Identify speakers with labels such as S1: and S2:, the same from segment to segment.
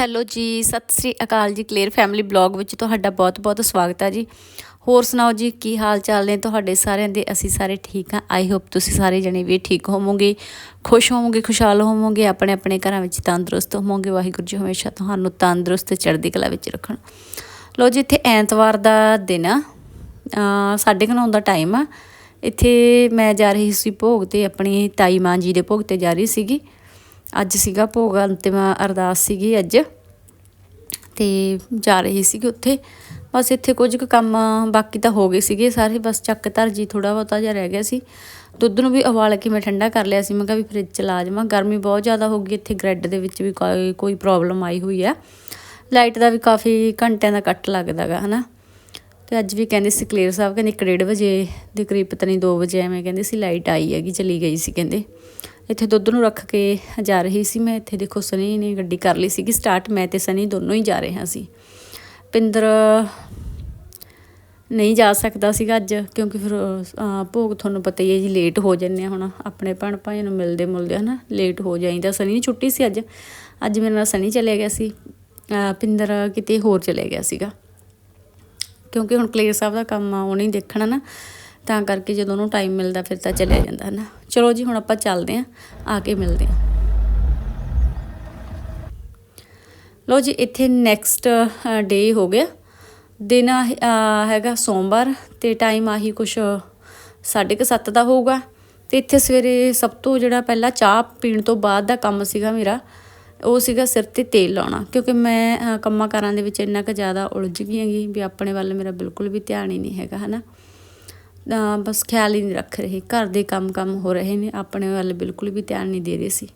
S1: Hello ਜੀ, ਸਤਿ ਸ੍ਰੀ ਅਕਾਲ ਜੀ clear family blog ਵਿੱਚ ਤੁਹਾਡਾ ਬਹੁਤ-ਬਹੁਤ ਸਵਾਗਤ ਹੈ ਜੀ। ਹੋਰ ਸੁਣਾਓ ਜੀ, ਕੀ ਹਾਲ ਚਾਲ ਨੇ ਤੁਹਾਡੇ ਸਾਰਿਆਂ ਦੇ? ਅਸੀਂ ਸਾਰੇ ਠੀਕ ਹਾਂ। ਆਈ ਹੋਪ ਤੁਸੀਂ ਸਾਰੇ ਜਣੇ ਵੀ ਠੀਕ ਹੋਵੋਗੇ। ਖੁਸ਼ ਹੋਵੋਗੇ, ਖੁਸ਼ਹਾਲ ਹੋਵੋਗੇ। ਆਪਣੇ ਆਪਣੇ ਘਰਾਂ ਵਿੱਚ ਤੰਦਰੁਸਤ ਹੋਵੋਗੇ। ਵਾਹਿਗੁਰੂ ਜੀ ਹਮੇਸ਼ਾ ਤੁਹਾਨੂੰ ਤੰਦਰੁਸਤ, ਚੜ੍ਹਦੀ ਕਲਾ ਵਿੱਚ ਰੱਖਣ। ਲੋ ਜੀ, ਇੱਥੇ ਐਤਵਾਰ ਦਾ ਦਿਨ ਆ। ਅਹ ਸਾਢੇ ਕੁ ਨੌ ਦਾ ਟਾਈਮ ਆ। ਇੱਥੇ ਮੈਂ ਜਾ ਰਹੀ ਸੀ ਭੋਗ ਤੇ, ਆਪਣੀ ਤਾਈ ਮਾਂ ਜੀ ਦੇ ਭੋਗ ਤੇ ਜਾ ਰਹੀ ਸੀਗੀ। ਅੱਜ ਸੀਗਾ ਭੋਗ, ਅੰਤਿਮ ਅਰਦਾਸ ਸੀਗੀ ਅੱਜ। ਤੇ ਜਾ ਰਹੀ ਸੀਗੀ ਉੱਥੇ। ਬਸ ਇੱਥੇ ਕੁਝ ਕੁ ਕੰਮ ਬਾਕੀ ਤਾਂ ਹੋ ਗਏ ਸੀਗੇ ਸਾਰੇ। ਬਸ ਚੱਕ ਧਰ ਜੀ ਥੋੜਾ ਬਹੁਤਾ ਜਿਹਾ ਰਹਿ ਗਿਆ ਸੀ। ਦੁੱਧ ਨੂੰ ਵੀ ਉਬਾਲ ਕੇ ਮੈਂ ਠੰਡਾ ਕਰ ਲਿਆ ਸੀ। ਮੈਂ ਕਿਹਾ ਵੀ ਫ੍ਰਿਜ ਚ ਲਾ ਜਾਵਾਂ। ਗਰਮੀ ਬਹੁਤ ਜ਼ਿਆਦਾ ਹੋ ਗਈ। ਇੱਥੇ ਗ੍ਰਿਡ ਦੇ ਵਿੱਚ ਵੀ ਕੋਈ ਕੋਈ ਪ੍ਰੋਬਲਮ ਆਈ ਹੋਈ ਆ ਲਾਈਟ ਦਾ ਵੀ ਕਾਫੀ ਘੰਟਿਆਂ ਦਾ ਕੱਟ ਲੱਗਦਾਗਾ ਹਨਾ। ਤੇ ਅੱਜ ਵੀ ਕਹਿੰਦੇ ਸੀ ਕਲੀਅਰ ਸਾਹਿਬ ਕਹਿੰਦੇ 1:30 ਵਜੇ ਦੇ ਕਰੀਬ, ਪਤਾ ਨਹੀਂ 2 ਵਜੇ ਐਵੇਂ ਕਹਿੰਦੇ ਸੀ, ਲਾਈਟ ਆਈ ਹੈਗੀ, ਚਲੀ ਗਈ ਸੀ ਕਹਿੰਦੇ। ਇੱਥੇ ਦੁੱਧ ਨੂੰ ਰੱਖ ਕੇ ਜਾ ਰਹੀ ਸੀ ਮੈਂ। ਇੱਥੇ ਦੇਖੋ ਸਨੀ ਨੇ ਗੱਡੀ ਕਰ ਲਈ ਸੀਗੀ। ਸਟਾਰਟ ਮੈਂ ਤੇ ਸਨੀ ਦੋਨੋਂ ਹੀ ਜਾ ਰਹੇ ਹਾਂ ਸੀ। ਪਿੰਦਰ ਨਹੀਂ ਜਾ ਸਕਦਾ ਸੀਗਾ ਅੱਜ, ਕਿਉਂਕਿ ਫਿਰ ਭੋਗ ਤੁਹਾਨੂੰ ਪਤਾ ਹੀ ਹੈ ਜੀ ਲੇਟ ਹੋ ਜੰਨੇ ਹੁਣ। ਆਪਣੇ ਭੈਣ ਭਾਈ ਨੂੰ ਮਿਲਦੇ ਮੁਲਦੇ ਹਨਾ ਲੇਟ ਹੋ ਜਾਈਦਾ। ਸਨੀ ਦੀ ਛੁੱਟੀ ਸੀ ਅੱਜ। ਅੱਜ ਮੇਰੇ ਨਾਲ ਸਨੀ ਚਲੇ ਗਿਆ ਸੀ। ਪਿੰਦਰ ਕਿਤੇ ਹੋਰ ਚਲੇ ਗਿਆ ਸੀਗਾ। ਕਿਉਂਕਿ ਹੁਣ ਕਲੀਅਰ ਸਾਹਿਬ ਦਾ ਕੰਮ ਆ, ਉਹਨੇ ਹੀ ਦੇਖਣਾ ਨਾ। ਤਾਂ ਕਰਕੇ ਜਦੋਂ ਉਹਨੂੰ ਟਾਈਮ ਮਿਲਦਾ ਫਿਰ ਤਾਂ ਚਲਿਆ ਜਾਂਦਾ ਹੈ ਨਾ ਚਲੋ ਜੀ, ਹੁਣ ਆਪਾਂ ਚੱਲਦੇ ਆਂ ਆ ਕੇ ਮਿਲਦੇ ਆਂ ਲੋ ਜੀ, ਇੱਥੇ ਨੈਕਸਟ ਡੇ ਹੋ ਗਿਆ। ਦਿਨ ਆ- ਹੈਗਾ ਸੋਮਵਾਰ ਤੇ ਟਾਈਮ ਆਹੀ ਕੁਛ ਸਾਢੇ ਕੁ ਸੱਤ ਦਾ ਹੋਊਗਾ। ਤੇ ਇੱਥੇ ਸਵੇਰੇ ਸਭ ਤੋਂ ਜਿਹੜਾ ਪਹਿਲਾਂ ਚਾਹ ਪੀਣ ਤੋਂ ਬਾਅਦ ਦਾ ਕੰਮ ਸੀਗਾ ਮੇਰਾ, ਉਹ ਸੀਗਾ ਸਿਰ ਤੇ ਤੇਲ ਲਾਉਣਾ। ਕਿਉਂਕਿ ਮੈਂ ਕੰਮਾਂ ਕਾਰਾਂ ਦੇ ਵਿੱਚ ਇੰਨਾ ਕੁ ਜ਼ਿਆਦਾ ਉਲਝ ਗਈ ਹੈਗੀ ਵੀ ਆਪਣੇ ਵੱਲ ਮੇਰਾ ਬਿਲਕੁਲ ਵੀ ਧਿਆਨ ਹੀ ਨਹੀਂ ਹੈਗਾ, ਹਨਾ। ਤਾਂ ਬਸ ਖਿਆਲ ਹੀ ਨਹੀਂ ਰੱਖ ਰਹੇ। ਘਰ ਦੇ ਕੰਮ ਕੰਮ ਹੋ ਰਹੇ ਨੇ, ਆਪਣੇ ਵੱਲ ਬਿਲਕੁਲ ਵੀ ਧਿਆਨ ਨਹੀਂ ਦੇ ਰਹੇ ਸੀ।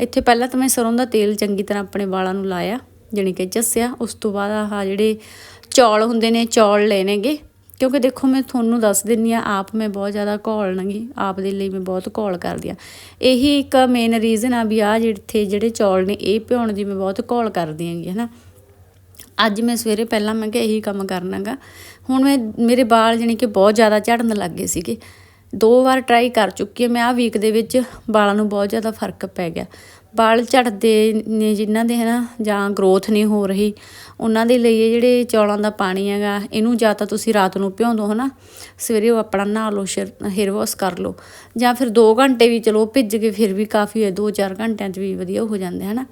S1: ਇੱਥੇ ਪਹਿਲਾਂ ਤਾਂ ਮੈਂ ਸਰੋਂ ਦਾ ਤੇਲ ਚੰਗੀ ਤਰ੍ਹਾਂ ਆਪਣੇ ਵਾਲਾਂ ਨੂੰ ਲਾਇਆ, ਜਾਣੀ ਕਿ ਝੱਸਿਆ ਉਸ ਤੋਂ ਬਾਅਦ ਆਹ ਜਿਹੜੇ ਚੌਲ ਹੁੰਦੇ ਨੇ, ਚੌਲ ਲੈਣੇਗੇ ਕਿਉਂਕਿ ਦੇਖੋ, ਮੈਂ ਤੁਹਾਨੂੰ ਦੱਸ ਦਿੰਨੀ ਆ ਆਪ ਮੈਂ ਬਹੁਤ ਜ਼ਿਆਦਾ ਘੋਲ ਨਗੀ ਆਪ ਦੇ ਲਈ ਮੈਂ ਬਹੁਤ ਘੋਲ ਕਰਦੀ ਆ ਇਹੀ ਇੱਕ ਮੇਨ ਰੀਜ਼ਨ ਆ ਵੀ ਆ ਜਿਹੜੇ ਜਿਹੜੇ ਚੌਲ ਨੇ, ਇਹ ਭਿਉਣ ਦੀ ਮੈਂ ਬਹੁਤ ਘੋਲ ਕਰਦੀ ਆਂਗੀ ਹਨਾ। ਅੱਜ ਮੈਂ ਸਵੇਰੇ ਪਹਿਲਾਂ ਮੈਂ ਕਿਹਾ ਇਹੀ ਕੰਮ ਕਰਨਾਗਾ। ਹੁਣ ਮੈਂ, ਮੇਰੇ ਵਾਲ ਜਾਣੀ ਕਿ ਬਹੁਤ ਜ਼ਿਆਦਾ ਝੜਨ ਲੱਗ ਗਏ ਸੀਗੇ। ਦੋ ਵਾਰ ਟਰਾਈ ਕਰ ਚੁੱਕੀ ਹਾਂ, ਮੈਂ ਆ ਵੀਕ ਦੇ ਵਿੱਚ ਵਾਲਾਂ ਨੂੰ ਬਹੁਤ ਜ਼ਿਆਦਾ ਫ਼ਰਕ ਪੈ ਗਿਆ। ਵਾਲ ਝੜਦੇ ਨੇ ਜਿਨ੍ਹਾਂ ਦੇ ਹਨਾ, ਜਾਂ ਗਰੋਥ ਨਹੀਂ ਹੋ ਰਹੀ, ਉਹਨਾਂ ਦੇ ਲਈ ਇਹ ਜਿਹੜੇ ਚੌਲਾਂ ਦਾ ਪਾਣੀ ਹੈਗਾ, ਇਹਨੂੰ ਜਾਂ ਤਾਂ ਤੁਸੀਂ ਰਾਤ ਨੂੰ ਭਿਉਂ ਦਿਓ ਹਨਾ, ਸਵੇਰੇ ਉਹ ਆਪਣਾ ਨਹਾ ਲਓ ਹੇਅਰ ਵਾਸ਼ ਕਰ ਲਓ, ਜਾਂ ਫਿਰ 2 ਘੰਟੇ ਵੀ ਚਲੋ ਭਿੱਜ ਕੇ ਫਿਰ ਵੀ ਕਾਫੀ ਹੈ 2-4 ਘੰਟਿਆਂ 'ਚ ਵੀ ਵਧੀਆ ਹੋ ਜਾਂਦੇ ਹਨਾ।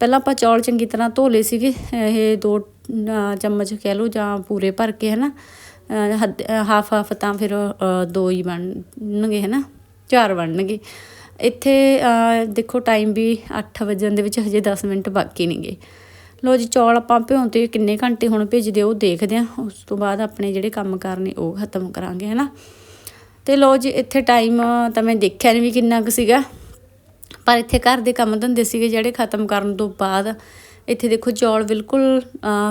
S1: ਪਹਿਲਾਂ ਆਪਾਂ ਚੌਲ ਚੰਗੀ ਤਰ੍ਹਾਂ ਧੋ ਲਏ ਸੀਗੇ, ਇਹ ਦੋ ਚਮਚ ਕਹਿ ਲਓ ਜਾਂ ਪੂਰੇ ਭਰ ਕੇ, ਹਨਾ? ਹਾਫ ਹਾਫ ਤਾਂ ਫਿਰ ਦੋ ਹੀ ਬਣਨਗੇ, ਹਨਾ? ਚਾਰ ਬਣਨਗੇ। ਇੱਥੇ ਦੇਖੋ ਟਾਈਮ ਵੀ 8 ਵਜਣ ਦੇ ਵਿੱਚ ਹਜੇ 10 ਮਿੰਟ ਬਾਕੀ ਨੇਗੇ ਲੋ ਜੀ, ਚੌਲ ਆਪਾਂ ਭਿਉਂ ਤੇ ਕਿੰਨੇ ਘੰਟੇ ਹੁਣ ਭੇਜਦੇ ਉਹ ਦੇਖਦੇ ਆ। ਉਸ ਤੋਂ ਬਾਅਦ ਆਪਣੇ ਜਿਹੜੇ ਕੰਮ ਕਰਨੇ, ਉਹ ਖਤਮ ਕਰਾਂਗੇ, ਹਨਾ? ਤੇ ਲੋ ਜੀ, ਇੱਥੇ ਟਾਈਮ ਤਾਂ ਮੈਂ ਦੇਖਿਆ ਨਹੀਂ ਵੀ ਕਿੰਨਾ ਕੁ ਸੀਗਾ। ਪਰ ਇੱਥੇ ਘਰ ਦੇ ਕੰਮ ਧੰਦੇ ਸੀਗੇ ਜਿਹੜੇ ਖਤਮ ਕਰਨ ਤੋਂ ਬਾਅਦ ਇੱਥੇ ਦੇਖੋ ਚੌਲ ਬਿਲਕੁਲ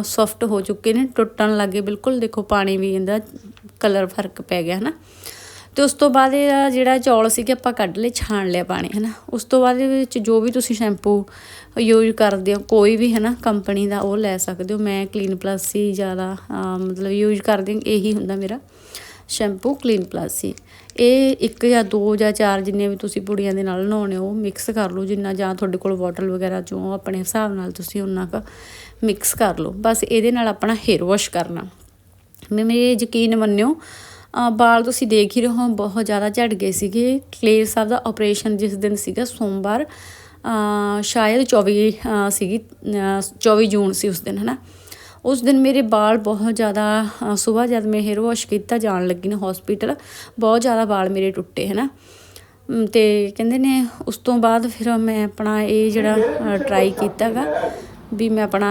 S1: ਸੌਫਟ ਹੋ ਚੁੱਕੇ ਨੇ, ਟੁੱਟਣ ਲੱਗੇ, ਬਿਲਕੁਲ ਦੇਖੋ ਪਾਣੀ ਵੀ ਇਹਦਾ ਕਲਰ ਫ਼ਰਕ ਪੈ ਗਿਆ, ਹਨਾ। ਤੇ ਉਸ ਤੋਂ ਬਾਅਦ ਇਹ ਜਿਹੜਾ ਚੌਲ ਸੀਗੇ ਆਪਾਂ ਕੱਢ ਲਏ, ਛਾਣ ਲਿਆ ਪਾਣੀ, ਹਨਾ। ਉਸ ਤੋਂ ਬਾਅਦ ਇਹਦੇ ਵਿੱਚ ਜੋ ਵੀ ਤੁਸੀਂ ਸ਼ੈਂਪੂ ਯੂਜ਼ ਕਰਦੇ ਹੋ, ਕੋਈ ਵੀ, ਹਨਾ ਕੰਪਨੀ ਦਾ ਉਹ ਲੈ ਸਕਦੇ ਹੋ। ਮੈਂ ਕਲੀਨ ਪਲੱਸ ਹੀ ਜ਼ਿਆਦਾ ਮਤਲਬ ਯੂਜ਼ ਕਰਦੀ ਹਾਂ, ਇਹੀ ਹੁੰਦਾ ਮੇਰਾ ਸ਼ੈਂਪੂ ਕਲੀਨ ਪਲੱਸ ਹੀ। ਇਹ ਇੱਕ ਜਾਂ ਦੋ ਜਾਂ ਚਾਰ ਜਿੰਨੇ ਵੀ ਤੁਸੀਂ ਪੁੜੀਆਂ ਦੇ ਨਾਲ ਨਹਾਉਣੇ ਹੋ ਮਿਕਸ ਕਰ ਲਓ ਜਿੰਨਾ ਜਾਂ ਤੁਹਾਡੇ ਕੋਲ ਬੋਟਲ ਵਗੈਰਾ ਚੋਂ ਆਪਣੇ ਹਿਸਾਬ ਨਾਲ ਤੁਸੀਂ ਉਹਨਾਂ ਕੁ ਮਿਕਸ ਕਰ ਲਓ। ਬਸ ਇਹਦੇ ਨਾਲ ਆਪਣਾ ਹੇਅਰ ਵਾਸ਼ ਕਰਨਾ। ਮੈਂ ਮੇਰੇ ਯਕੀਨ ਮੰਨਿਓ ਬਾਲ ਤੁਸੀਂ ਦੇਖ ਹੀ ਰਹੇ ਹੋ, ਬਹੁਤ ਜ਼ਿਆਦਾ ਝੜ ਗਏ ਸੀਗੇ। ਕਲੇਰ ਸਾਹਿਬ ਦਾ ਆਪਰੇਸ਼ਨ ਜਿਸ ਦਿਨ ਸੀਗਾ ਸੋਮਵਾਰ ਸ਼ਾਇਦ 24 ਸੀਗੀ, ਅਹ 24 ਜੂਨ ਸੀ ਉਸ ਦਿਨ, ਹਨਾ? ਉਸ ਦਿਨ ਮੇਰੇ ਵਾਲ ਬਹੁਤ ਜ਼ਿਆਦਾ ਸਵੇਰ ਜਦ ਮੈਂ ਹੇਅਰ ਵਾਸ਼ ਕੀਤਾ ਜਾਣ ਲੱਗੀ ਨਾ ਹਸਪੀਟਲ ਬਹੁਤ ਜ਼ਿਆਦਾ ਵਾਲ ਮੇਰੇ ਟੁੱਟੇ, ਹਨਾ। ਅਮ ਤੇ ਕਹਿੰਦੇ ਨੇ ਉਸ ਤੋਂ ਬਾਅਦ ਫਿਰ ਮੈਂ ਆਪਣਾ ਇਹ ਜਿਹੜਾ ਟਰਾਈ ਕੀਤਾਗਾ। ਵੀ ਮੈਂ ਆਪਣਾ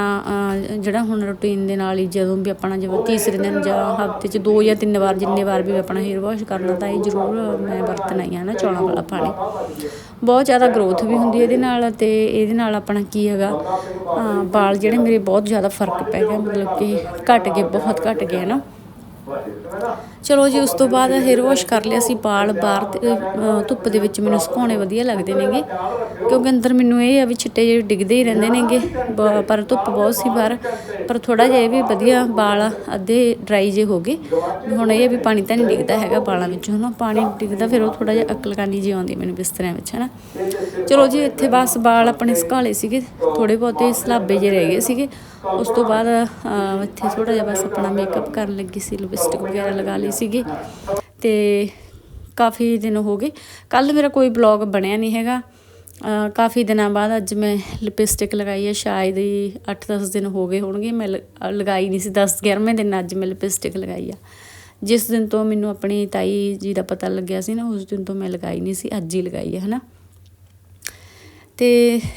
S1: ਜਿਹੜਾ ਹੁਣ ਰੂਟੀਨ ਦੇ ਨਾਲ ਹੀ ਜਦੋਂ ਵੀ ਆਪਣਾ ਜਿਵੇਂ ਤੀਸਰੇ ਦਿਨ ਜਾਂ ਹਫ਼ਤੇ 'ਚ ਦੋ ਜਾਂ ਤਿੰਨ ਵਾਰ ਜਿੰਨੇ ਵਾਰ ਵੀ ਆਪਣਾ ਹੇਅਰ ਵਾਸ਼ ਕਰਨਾ ਤਾਂ ਇਹ ਜ਼ਰੂਰ ਮੈਂ ਵਰਤਣਾ ਹੀ ਆ ਨਾ ਚੌਲਾਂ ਵਾਲਾ ਪਾਣੀ। ਬਹੁਤ ਜ਼ਿਆਦਾ ਗਰੋਥ ਵੀ ਹੁੰਦੀ ਇਹਦੇ ਨਾਲ ਤੇ ਇਹਦੇ ਨਾਲ ਆਪਣਾ ਕੀ ਹੈਗਾ ਅਹ, ਵਾਲ ਜਿਹੜੇ ਮੇਰੇ ਬਹੁਤ ਜ਼ਿਆਦਾ ਫ਼ਰਕ ਪੈ ਗਿਆ ਮਤਲਬ ਕਿ ਘਟ ਗਏ ਬਹੁਤ ਘਟ ਗਏ ਨਾ। ਚਲੋ ਜੀ, ਉਸ ਤੋਂ ਬਾਅਦ ਹੇਅਰ ਵਾਸ਼ ਕਰ ਲਿਆ ਸੀ ਵਾਲ ਬਾਹਰ ਧੁੱਪ ਦੇ ਵਿੱਚ ਮੈਨੂੰ ਸੁਕਾਉਣੇ ਵਧੀਆ ਲੱਗਦੇ ਨੇਗੇ। ਕਿਉਂਕਿ ਅੰਦਰ ਮੈਨੂੰ ਇਹ ਆ ਵੀ ਛਿੱਟੇ ਜਿਹੜੇ ਡਿੱਗਦੇ ਹੀ ਰਹਿੰਦੇ ਨੇਗੇ। ਬ- ਪਰ ਧੁੱਪ ਬਹੁਤ ਸੀ ਬਾਹਰ। ਪਰ ਥੋੜਾ ਜਿਹਾ ਇਹ ਵੀ ਵਧੀਆ ਵਾਲ ਅੱਧੇ ਡਰਾਈ ਜੇ ਹੋ ਗਏ। ਹੁਣ ਇਹ ਆ ਵੀ ਪਾਣੀ ਤਾਂ ਨਹੀਂ ਡਿੱਗਦਾ ਹੈਗਾ ਵਾਲਾਂ ਵਿੱਚ, ਹਨਾ? ਪਾਣੀ ਡਿੱਗਦਾ, ਫਿਰ ਉਹ ਥੋੜਾ ਜਿਹਾ ਅਕਲਕਾਨੀ ਜੀ ਆਉਂਦੀ ਮੈਨੂੰ ਬਿਸਤਰਿਆਂ ਵਿੱਚ, ਹਨਾ? ਚਲੋ ਜੀ, ਇੱਥੇ ਬਸ ਵਾਲ ਆਪਣੇ ਸੁਕਾਲੇ ਸੀਗੇ। ਥੋੜੇ ਬਹੁਤੇ ਸਲਾਬੇ ਜੇ ਰਹਿ ਗਏ ਸੀਗੇ। ਉਸ ਤੋਂ ਬਾਅਦ ਇੱਥੇ ਥੋੜਾ ਜਿਹਾ ਬਸ ਆਪਣਾ ਮੇਕਅਪ ਕਰਨ ਲੱਗੀ ਸੀ ਲਿਪਸਟਿਕ ਵਗੈਰਾ ਲਗਾ ਲਈ ਸੀਗੀ ਤੇ ਕਾਫੀ ਦਿਨ ਹੋ ਗਏ। ਕੱਲ ਮੇਰਾ ਕੋਈ ਬਲੌਗ ਬਣਿਆ ਨਹੀਂ ਹੈਗਾ। ਕਾਫੀ ਦਿਨਾਂ ਬਾਅਦ ਅੱਜ ਮੈਂ ਲਿਪਸਟਿਕ ਲਗਾਈ ਹੈ। ਸ਼ਾਇਦ ਹੀ 8-10 ਦਿਨ ਹੋ ਗਏ ਹੋਣਗੇ। ਮੈਂ ਲ- ਲਗਾਈ ਨਹੀਂ ਸੀ। 10-11ਵੇਂ ਦਿਨ ਅੱਜ ਮੈਂ ਲਿਪਸਟਿਕ ਲਗਾਈ ਆ। ਜਿਸ ਦਿਨ ਤੋਂ ਮੈਨੂੰ ਆਪਣੀ ਤਾਈ ਜੀ ਦਾ ਪਤਾ ਲੱਗਿਆ ਸੀ ਨਾ, ਉਸ ਦਿਨ ਤੋਂ ਮੈਂ ਲਗਾਈ ਨਹੀਂ ਸੀ। ਅੱਜ ਹੀ ਲਗਾਈ ਹੈ, ਹਨਾ? ਤੇ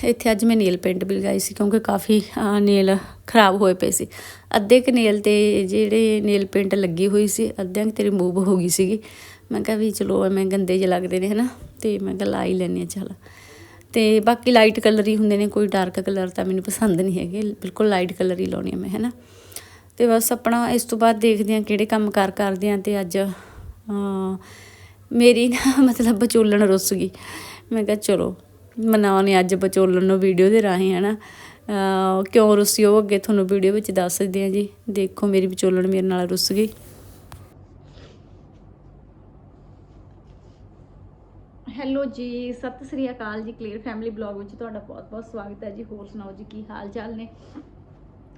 S1: ਇੱਥੇ ਅੱਜ ਮੈਂ ਨੇਲ ਪੇਂਟ ਵੀ ਲਗਾਈ ਸੀ ਕਿਉਂਕਿ ਕਾਫੀ ਨੇਲ ਖਰਾਬ ਹੋਏ ਪਏ ਸੀ। ਅੱਧੇ ਕ ਨੇਲ ਤੇ ਜਿਹੜੇ ਨੇਲ ਪੇਂਟ ਲੱਗੀ ਹੋਈ ਸੀ, ਅੱਧਿਆਂ ਤੇ ਰਿਮੂਵ ਹੋ ਗਈ ਸੀਗੀ। ਮੈਂ ਕਿਹਾ ਵੀ ਚਲੋ ਐਵੇਂ ਗੰਦੇ ਜਿਹੇ ਲੱਗਦੇ ਨੇ, ਹਨਾ? ਤੇ ਮੈਂ ਕਿਹਾ ਲਾ ਹੀ ਲੈਂਦੇ ਹਾਂ, ਚੱਲ। ਤੇ ਬਾਕੀ ਲਾਈਟ ਕਲਰ ਹੀ ਹੁੰਦੇ ਨੇ, ਕੋਈ ਡਾਰਕ ਕਲਰ ਤਾਂ ਮੈਨੂੰ ਪਸੰਦ ਨਹੀਂ ਹੈਗੇ। ਬਿਲਕੁਲ ਲਾਈਟ ਕਲਰ ਹੀ ਲਾਉਣੀ ਆ ਮੈਂ, ਹਨਾ? ਤੇ ਬਸ ਆਪਣਾ ਇਸ ਤੋਂ ਬਾਅਦ ਦੇਖਦੇ ਹਾਂ ਕਿਹੜੇ ਕੰਮ ਕਰ ਕਰਦੇ ਹਾਂ ਤੇ ਅੱਜ ਮੇਰੀ ਨਾ, ਮਤਲਬ ਬਚੋਲਣ ਰੁੱਸ ਗਈ। ਮੈਂ ਕਿਹਾ ਚਲੋ ਮਨਾਉਣੇ ਅੱਜ ਵਿਚੋਲਣ ਨੂੰ ਵੀਡੀਓ ਦੇ ਰਾਹੀਂ ਹਨਾ? ਅਮ, ਕਿਉਂ ਰੁੱਸੀ ਉਹ ਅੱਗੇ ਤੁਹਾਨੂੰ ਵੀਡੀਓ ਵਿੱਚ ਦੱਸ ਸਕਦੇ ਹਾਂ ਜੀ। ਦੇਖੋ ਮੇਰੀ ਵਿਚੋਲਣ ਮੇਰੇ ਨਾਲ ਰੁੱਸ ਗਈ। ਹੈਲੋ ਜੀ ਸਤਿ ਸ੍ਰੀ ਅਕਾਲ ਜੀ ਕਲੀਅਰ ਫੈਮਿਲੀ ਬਲੌਗ ਵਿੱਚ ਤੁਹਾਡਾ ਬਹੁਤ-ਬਹੁਤ ਸਵਾਗਤ ਹੈ ਜੀ। ਹੋਰ ਸੁਣਾਓ ਜੀ ਕੀ ਹਾਲ ਚਾਲ ਨੇ?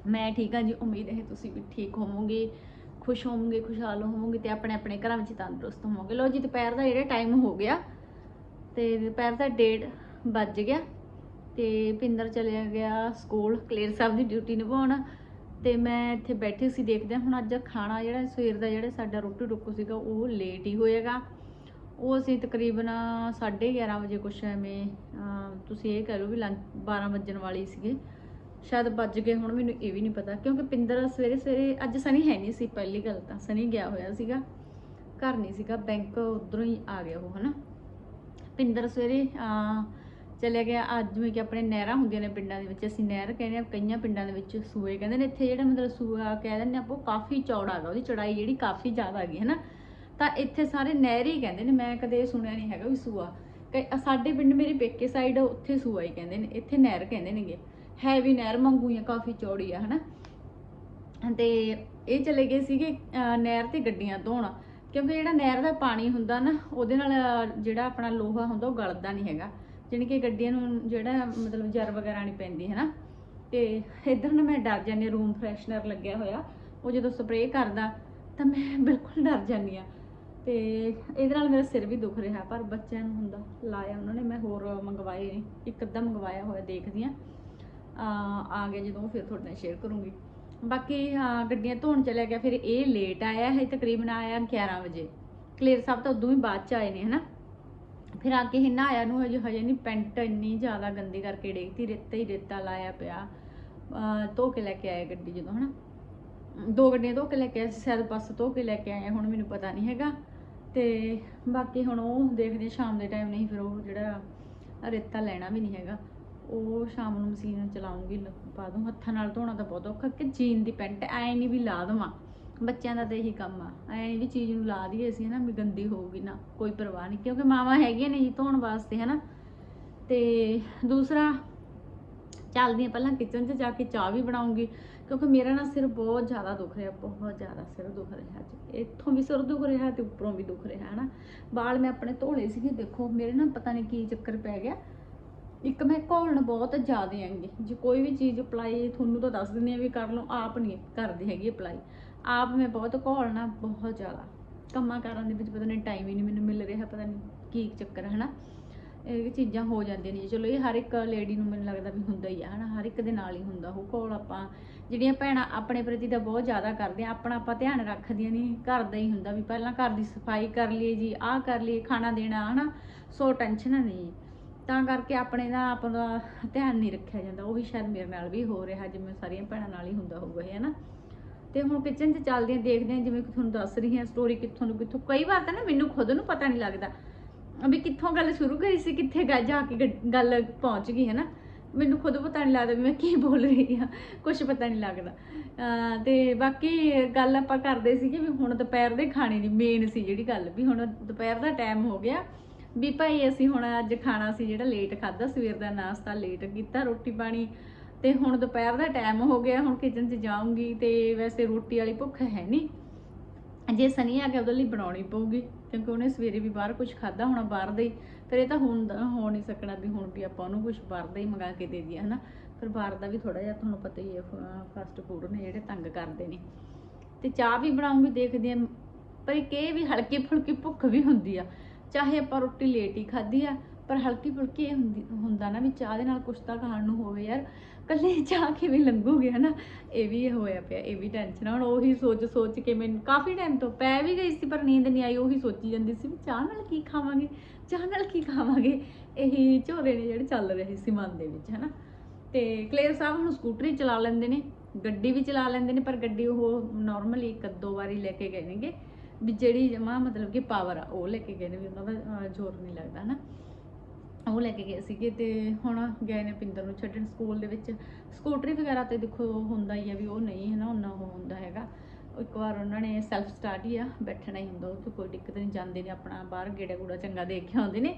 S1: ਮੈਂ ਠੀਕ ਹਾਂ ਜੀ ਉਮੀਦ ਹੈ ਤੁਸੀਂ ਵੀ ਠੀਕ ਹੋਵੋਗੇ ਖੁਸ਼ ਹੋਵੋਗੇ ਖੁਸ਼ਹਾਲ ਹੋਵੋਗੇ ਤੇ ਆਪਣੇ ਆਪਣੇ ਘਰਾਂ ਵਿੱਚ ਤੰਦਰੁਸਤ ਹੋਵੋਗੇ। ਲੋ ਜੀ ਦੁਪਹਿਰ ਦਾ ਜਿਹੜਾ ਟਾਈਮ ਹੋ ਗਿਆ ਤੇ ਦੁਪਹਿਰ ਦਾ ਡੇਢ ਵੱਜ ਗਿਆ ਤੇ ਪਿੰਦਰ ਚਲਿਆ ਗਿਆ ਸਕੂਲ, ਕਲੇਰ ਸਾਹਿਬ ਦੀ ਡਿਊਟੀ ਨਿਭਾਉਣ ਤੇ ਮੈਂ ਇੱਥੇ ਬੈਠੀ ਸੀ ਦੇਖਦੇ ਹੁਣ ਅੱਜ ਖਾਣਾ ਜਿਹੜਾ ਸਵੇਰ ਦਾ ਜਿਹੜਾ ਸਾਡਾ ਰੋਟੀ ਟੁੱਕ ਸੀਗਾ ਉਹ ਲੇਟ ਹੀ ਹੋਏਗਾ। ਉਹ ਅਸੀਂ ਤਕਰੀਬਨ 11:30 ਵਜੇ ਕੁਛ ਐਵੇਂ ਤੁਸੀਂ ਇਹ ਕਹਿ ਲਓ ਵੀ ਲੰਚ 12 ਵੱਜਣ ਵਾਲੀ ਸੀਗੇ। ਸ਼ਾਇਦ ਵੱਜ ਗਏ, ਹੁਣ ਮੈਨੂੰ ਇਹ ਵੀ ਨਹੀਂ ਪਤਾ, ਕਿਉਂਕਿ ਪਿੰਦਰ ਸਵੇਰੇ ਸਵੇਰੇ, ਅੱਜ ਸਨੀ ਹੈ ਨਹੀਂ ਸੀ, ਪਹਿਲੀ ਗੱਲ ਤਾਂ ਸਨੀ ਗਿਆ ਹੋਇਆ ਸੀਗਾ। ਘਰ ਨਹੀਂ ਸੀਗਾ, ਬੈਂਕ ਉਧਰੋਂ ਹੀ ਆ ਗਿਆ ਉਹ, ਹਨਾ? ਪਿੰਦਰ ਸਵੇਰੇ ਅਹ, ਚਲਿਆ ਗਿਆ ਅੱਜ ਜਿਵੇਂ ਕਿ ਆਪਣੇ ਨਹਿਰਾਂ ਹੁੰਦੀਆਂ ਨੇ ਪਿੰਡਾਂ ਦੇ ਵਿੱਚ ਅਸੀਂ ਨਹਿਰ ਕਹਿੰਦੇ ਆ ਕਈਆਂ ਪਿੰਡਾਂ ਦੇ ਵਿੱਚ ਸੂਏ ਕਹਿੰਦੇ ਨੇ। ਇੱਥੇ ਜਿਹੜਾ ਮਤਲਬ ਸੂਆ ਕਹਿ ਦਿੰਦੇ ਆਪਾਂ ਉਹ ਕਾਫੀ ਚੌੜਾ ਹੈਗਾ ਉਹਦੀ ਚੜਾਈ ਜਿਹੜੀ ਕਾਫੀ ਜ਼ਿਆਦਾ ਹੈਗੀ ਹੈ ਨਾ। ਤਾਂ ਇੱਥੇ ਸਾਰੇ ਨਹਿਰ ਹੀ ਕਹਿੰਦੇ ਨੇ ਮੈਂ ਕਦੇ ਸੁਣਿਆ ਨਹੀਂ ਹੈਗਾ ਵੀ ਸੂਆ। ਕਈ ਸਾਡੇ ਪਿੰਡ ਮੇਰੇ ਪੇਕੇ ਸਾਈਡ ਉੱਥੇ ਸੂਆ ਹੀ ਕਹਿੰਦੇ ਨੇ ਇੱਥੇ ਨਹਿਰ ਕਹਿੰਦੇ ਨੇਗੇ। ਹੈ ਵੀ ਨਹਿਰ ਵਾਂਗੂ ਹੀ ਆ ਕਾਫੀ ਚੌੜੀ ਆ ਹਨਾ। ਤੇ ਇਹ ਚਲੇ ਗਏ ਸੀਗੇ ਨਹਿਰ ਤੇ ਗੱਡੀਆਂ ਧੋਣ। ਕਿਉਂਕਿ ਜਿਹੜਾ ਨਹਿਰ ਦਾ ਪਾਣੀ ਹੁੰਦਾ ਨਾ ਉਹਦੇ ਨਾਲ ਜਿਹੜਾ ਆਪਣਾ ਲੋਹਾ ਹੁੰਦਾ ਉਹ ਗਲਦਾ ਨਹੀਂ ਹੈਗਾ। ਜਾਣੀ ਕਿ ਗੱਡੀਆਂ ਨੂੰ ਜਿਹੜਾ ਮਤਲਬ ਜਰ ਵਗੈਰਾ ਨਹੀਂ ਪੈਂਦੀ ਹੈ ਨਾ ਤੇ ਇਧਰ ਨੂੰ ਮੈਂ ਡਰ ਜਾਂਦੀ ਰੂਮ ਫਰੈਸ਼ਨਰ ਲੱਗਿਆ ਹੋਇਆ ਉਹ ਜਦੋਂ ਸਪਰੇਅ ਕਰਦਾ ਤਾਂ ਮੈਂ ਬਿਲਕੁਲ ਡਰ ਜਾਂਦੀ ਆ ਤੇ ਇਹਦੇ ਨਾਲ ਮੇਰਾ ਸਿਰ ਵੀ ਦੁਖ ਰਿਹਾ ਪਰ ਬੱਚਿਆਂ ਨੂੰ ਹੁੰਦਾ ਲਾਇਆ ਉਹਨਾਂ ਨੇ ਮੈਂ ਹੋਰ ਮੰਗਵਾਏ ਨੇ ਇੱਕ ਅੱਧਾ ਮੰਗਵਾਇਆ ਹੋਇਆ ਦੇਖਦੀ ਆ ਆ ਗਿਆ ਜਦੋਂ ਫਿਰ ਤੁਹਾਡੇ ਨਾਲ ਸ਼ੇਅਰ ਕਰੂੰਗੀ। ਬਾਕੀ ਹਾਂ, ਗੱਡੀਆਂ ਧੋਣ ਚਲਿਆ ਗਿਆ ਫਿਰ ਇਹ ਲੇਟ ਆਇਆ ਹੈ ਤਕਰੀਬਨ ਆਇਆ 11 ਵਜੇ। ਕਲੀਅਰ ਸਾਹਿਬ ਤਾਂ ਉਦੋਂ ਹੀ ਬਾਅਦ ਚ ਆਏ ਨੇ ਹਨਾ? ਫਿਰ ਆ ਕੇ ਹਿੰਨਾ ਆਇਆ ਨੂੰ ਹਜੇ ਹਜੇ ਨਹੀਂ, ਪੈਂਟ ਇੰਨੀ ਜ਼ਿਆਦਾ ਗੰਦੀ ਕਰਕੇ ਡੇਗਤੀ, ਰੇਤਾ ਹੀ ਰੇਤਾ ਲਾਇਆ ਪਿਆ। ਧੋ ਕੇ ਲੈ ਕੇ ਆਇਆ ਗੱਡੀ ਜਦੋਂ, ਹਨਾ? ਦੋ ਗੱਡੀਆਂ ਧੋ ਕੇ ਲੈ ਕੇ ਆਏ ਸੀ ਸ਼ਾਇਦ ਬੱਸ ਧੋ ਕੇ ਲੈ ਕੇ ਆਏ ਹੁਣ ਮੈਨੂੰ ਪਤਾ ਨਹੀਂ ਹੈਗਾ। ਤੇ ਬਾਕੀ ਹੁਣ ਉਹ ਦੇਖਦੇ ਸ਼ਾਮ ਦੇ ਟਾਈਮ ਨਹੀਂ, ਫਿਰ ਉਹ ਜਿਹੜਾ ਰੇਤਾ ਲੈਣਾ ਵੀ ਨਹੀਂ ਹੈਗਾ, ਉਹ ਸ਼ਾਮ ਨੂੰ ਮਸ਼ੀਨ ਚਲਾਉਂਗੀ ਪਾ ਦੂੰ। ਹੱਥਾਂ ਨਾਲ ਧੋਣਾ ਤਾਂ ਬਹੁਤ ਔਖਾ, ਕਿ ਜੀਨ ਦੀ ਪੈਂਟ ਐ ਨਹੀਂ ਵੀ ਲਾ ਦੇਵਾਂ। ਬੱਚਿਆਂ ਦਾ ਤਾਂ ਇਹੀ ਕੰਮ ਆ। ਐ ਵੀ ਚੀਜ਼ ਨੂੰ ਲਾ ਦਈਏ ਅਸੀਂ ਹਨਾ, ਵੀ ਗੰਦੀ ਹੋਊਗੀ ਨਾ, ਕੋਈ ਪਰਵਾਹ ਨਹੀਂ। ਕਿਉਂਕਿ ਮਾਵਾਂ ਹੈਗੀਆਂ ਨੇ ਜੀ ਧੋਣ ਵਾਸਤੇ ਹਨਾ। ਤੇ ਦੂਸਰਾ ਚੱਲਦੀ ਹਾਂ ਪਹਿਲਾਂ ਕਿਚਨ 'ਚ ਜਾ ਕੇ ਚਾਹ ਵੀ ਬਣਾਉਂਗੀ। ਕਿਉਂਕਿ ਮੇਰਾ ਨਾ ਸਿਰ ਬਹੁਤ ਜ਼ਿਆਦਾ ਦੁਖ ਰਿਹਾ, ਬਹੁਤ ਜ਼ਿਆਦਾ ਸਿਰ ਦੁਖ ਰਿਹਾ ਅੱਜ। ਇੱਥੋਂ ਵੀ ਸਿਰ ਦੁਖ ਰਿਹਾ ਤੇ ਉੱਪਰੋਂ ਵੀ ਦੁਖ ਰਿਹਾ ਹਨਾ। ਵਾਲ ਮੈਂ ਆਪਣੇ ਧੋਲੇ ਸੀਗੇ, ਦੇਖੋ, ਮੇਰੇ ਨਾ ਪਤਾ ਨਹੀਂ ਕੀ ਚੱਕਰ ਪੈ ਗਿਆ। ਇੱਕ ਮੈਂ ਘੋਲਣ ਬਹੁਤ ਜ਼ਿਆਦਾ ਆਂਗੀ ਜੇ ਕੋਈ ਵੀ ਚੀਜ਼ ਅਪਲਾਈ ਤੁਹਾਨੂੰ ਤਾਂ ਦੱਸ ਦਿੰਦੀ ਆ ਵੀ ਕਰ ਲਓ, ਆਪ ਨਹੀਂ ਕਰਦੀ ਹੈਗੀ ਅਪਲਾਈ ਆਪ ਮੈਂ ਬਹੁਤ ਘੋਲਣਾ ਬਹੁਤ ਜ਼ਿਆਦਾ। ਕੰਮਾਂ ਕਾਰਾਂ ਦੇ ਵਿੱਚ ਪਤਾ ਨਹੀਂ ਟਾਈਮ ਹੀ ਨਹੀਂ ਮੈਨੂੰ ਮਿਲ ਰਿਹਾ, ਪਤਾ ਨਹੀਂ ਕੀ ਚੱਕਰ ਹੈ ਨਾ ਇਹ ਚੀਜ਼ਾਂ ਹੋ ਜਾਂਦੀਆਂ ਨੇ। ਚਲੋ, ਇਹ ਹਰ ਇੱਕ ਲੇਡੀ ਨੂੰ ਮੈਨੂੰ ਲੱਗਦਾ ਵੀ ਹੁੰਦਾ ਹੀ ਆ, ਹਨਾ? ਹਰ ਇੱਕ ਦੇ ਨਾਲ ਹੀ ਹੁੰਦਾ ਉਹ ਕੋਲ ਆਪਾਂ। ਜਿਹੜੀਆਂ ਭੈਣਾਂ ਆਪਣੇ ਪ੍ਰਤੀ ਤਾਂ ਬਹੁਤ ਜ਼ਿਆਦਾ ਕਰਦੇ ਆ, ਆਪਣਾ ਆਪਾਂ ਧਿਆਨ ਰੱਖਦੀਆਂ ਨਹੀਂ, ਘਰ ਦਾ ਹੀ ਹੁੰਦਾ ਵੀ ਪਹਿਲਾਂ ਘਰ ਦੀ ਸਫ਼ਾਈ ਕਰ ਲਈਏ ਜੀ, ਆਹ ਕਰ ਲਈਏ, ਖਾਣਾ ਦੇਣਾ, ਹਨਾ? ਸੋ ਟੈਨਸ਼ਨ ਨਹੀਂ। ਤਾਂ ਕਰਕੇ ਆਪਣੇ ਦਾ ਆਪਣਾ ਧਿਆਨ ਨਹੀਂ ਰੱਖਿਆ ਜਾਂਦਾ। ਉਹ ਵੀ ਸ਼ਾਇਦ ਮੇਰੇ ਨਾਲ ਵੀ ਹੋ ਰਿਹਾ, ਜਿਵੇਂ ਸਾਰੀਆਂ ਭੈਣਾਂ ਨਾਲ ਹੀ ਹੁੰਦਾ ਹੋਊਗਾ ਹੈ ਨਾ ਤੇ ਹੁਣ ਕਿਚਨ 'ਚ ਚੱਲਦੇ ਆ ਦੇਖਦੇ ਆ ਜਿਵੇਂ ਕਿ ਤੁਹਾਨੂੰ ਦੱਸ ਰਹੀ ਹਾਂ ਸਟੋਰੀ ਕਿੱਥੋਂ ਨੂੰ ਕਿੱਥੋਂ। ਕਈ ਵਾਰ ਤਾਂ ਨਾ ਮੈਨੂੰ ਖੁਦ ਨੂੰ ਪਤਾ ਨਹੀਂ ਲੱਗਦਾ ਵੀ ਕਿੱਥੋਂ ਗੱਲ ਸ਼ੁਰੂ ਕਰੀ ਸੀ, ਕਿੱਥੇ ਗਾ, ਜਾ ਕੇ ਗੱਲ ਪਹੁੰਚ ਗਈ, ਹੈ ਨਾ? ਮੈਨੂੰ ਖੁਦ ਪਤਾ ਨਹੀਂ ਲੱਗਦਾ ਵੀ ਮੈਂ ਕੀ ਬੋਲ ਰਹੀ ਆ ਕੁਝ ਪਤਾ ਨਹੀਂ ਲੱਗਦਾ। ਅਹ, ਤੇ ਬਾਕੀ ਗੱਲ ਆਪਾਂ ਕਰਦੇ ਸੀਗੇ ਵੀ ਹੁਣ ਦੁਪਹਿਰ ਦੇ ਖਾਣੇ ਦੀ ਮੇਨ ਸੀ ਜਿਹੜੀ ਗੱਲ, ਵੀ ਹੁਣ ਦੁਪਹਿਰ ਦਾ ਟਾਈਮ ਹੋ ਗਿਆ। ਵੀ ਭਾਈ ਅਸੀਂ ਹੁਣ ਅੱਜ ਖਾਣਾ ਸੀ ਜਿਹੜਾ ਲੇਟ ਖਾਦਾ ਸਵੇਰ ਦਾ ਨਾਸ਼ਤਾ ਲੇਟ ਕੀਤਾ, ਰੋਟੀ ਪਾਣੀ ਤੇ ਹੁਣ ਦੁਪਹਿਰ ਦਾ ਟਾਈਮ ਹੋ ਗਿਆ, ਹੁਣ ਕਿਚਨ 'ਚ ਜਾਊਂਗੀ ਤੇ ਵੈਸੇ ਰੋਟੀ ਵਾਲੀ ਭੁੱਖ ਹੈ ਨਹੀਂ। ਜੇ ਸਨੀ ਆ ਕੇ ਉਹਦੇ ਲਈ ਬਣਾਉਣੀ ਪਊਗੀ, ਕਿਉਂਕਿ ਉਹਨੇ ਸਵੇਰੇ ਵੀ ਬਾਹਰ ਕੁਝ ਖਾਦਾ ਹੋਣਾ ਬਾਹਰ ਦਾ ਹੀ ਫਿਰ ਇਹ ਤਾਂ ਹੁਣ ਹੋ ਨਹੀਂ ਸਕਣਾ ਵੀ ਹੁਣ ਵੀ ਆਪਾਂ ਉਹਨੂੰ ਕੁਝ ਬਾਹਰ ਦਾ ਹੀ ਮੰਗਾ ਕੇ ਦੇ ਦਈਏ, ਹਨਾ। ਫਿਰ ਬਾਹਰ ਦਾ ਵੀ ਥੋੜਾ ਜਿਹਾ ਤੁਹਾਨੂੰ ਪਤਾ ਹੀ ਹੈ ਫਾਸਟ ਫੂਡ ਨੇ ਜਿਹੜੇ ਤੰਗ ਕਰਦੇ ਨੇ। ਤੇ ਚਾਹ ਵੀ ਬਣਾਉਂਗੀ, ਦੇਖਦੇ ਆ ਪਰ ਇੱਕ ਇਹ ਵੀ ਹਲਕੀ ਫੁਲਕੀ ਭੁੱਖ ਵੀ ਹੁੰਦੀ ਆ, ਚਾਹੇ ਆਪਾਂ ਰੋਟੀ ਲੇਟ ਹੀ ਖਾਧੀ ਆ, ਪਰ ਹਲਕੀ ਫੁਲਕੀ ਇਹ ਹੁੰਦੀ, ਹੁੰਦਾ ਨਾ ਵੀ ਚਾਹ ਦੇ ਨਾਲ ਕੁਛ ਤਾਂ ਖਾਣ ਨੂੰ ਹੋਵੇ ਯਾਰ। ਕੱਲੇ ਚਾਹ ਕਿਵੇਂ ਲੰਘੂਗੇ ਹਨਾ? ਇਹ ਵੀ ਹੋਇਆ ਪਿਆ, ਇਹ ਵੀ ਟੈਨਸ਼ਨ ਹੁਣ ਉਹੀ ਸੋਚ ਸੋਚ ਕੇ ਮੈਨੂੰ ਕਾਫੀ ਟਾਈਮ ਤੋਂ ਪੈ ਵੀ ਗਈ ਸੀ, ਪਰ ਨੀਂਦ ਨਹੀਂ ਆਈ। ਉਹੀ ਸੋਚੀ ਜਾਂਦੀ ਸੀ ਵੀ ਚਾਹ ਨਾਲ ਕੀ ਖਾਵਾਂਗੇ? ਚਾਹ ਨਾਲ ਕੀ ਖਾਵਾਂਗੇ? ਇਹੀ ਝੋਰੇ ਨੇ ਜਿਹੜੇ ਚੱਲ ਰਹੇ ਸੀ ਮਨ ਦੇ ਵਿੱਚ, ਹਨਾ? ਤੇ ਕਲੇਰ ਸਾਹਿਬ ਹੁਣ ਸਕੂਟਰੀ ਚਲਾ ਲੈਂਦੇ ਨੇ, ਗੱਡੀ ਵੀ ਚਲਾ ਲੈਂਦੇ ਨੇ, ਪਰ ਗੱਡੀ ਉਹ ਨਾਰਮਲੀ ਇੱਕ ਦੋ ਵਾਰੀ ਲੈ ਕੇ ਗਏ ਨੇਗੇ। ਵੀ ਜਿਹੜੀ ਜਮਾ ਮਤਲਬ ਕਿ ਪਾਵਰ ਆ, ਉਹ ਲੈ ਕੇ ਗਏ ਨੇ, ਵੀ ਉਹਨਾਂ ਦਾ ਜ਼ੋਰ ਨਹੀਂ ਲੱਗਦਾ, ਹਨਾ? ਉਹ ਲੈ ਕੇ ਗਏ ਸੀਗੇ ਤੇ ਹੁਣ ਗਏ ਨੇ ਪਿੰਦਰ ਨੂੰ ਛੱਡਣ ਸਕੂਲ ਦੇ ਵਿੱਚ। ਸਕੂਟਰੀ ਵਗੈਰਾ ਤੇ ਦੇਖੋ ਹੁੰਦਾ ਹੀ ਆ ਵੀ ਉਹ ਨਹੀਂ ਹੈ ਨਾ ਉਹਨਾਂ ਉਹ ਹੁੰਦਾ ਹੈਗਾ। ਇੱਕ ਵਾਰ ਉਹਨਾਂ ਨੇ ਸੈਲਫ ਸਟਾਰਟ ਹੀ ਆ, ਬੈਠਣਾ ਹੀ ਹੁੰਦਾ, ਉੱਥੇ ਕੋਈ ਦਿੱਕਤ ਨਹੀਂ, ਜਾਂਦੇ ਨੇ ਆਪਣਾ ਬਾਹਰ, ਗੇੜਾ ਗੂੜਾ ਚੰਗਾ ਦੇਖ ਕੇ ਆਉਂਦੇ ਨੇ।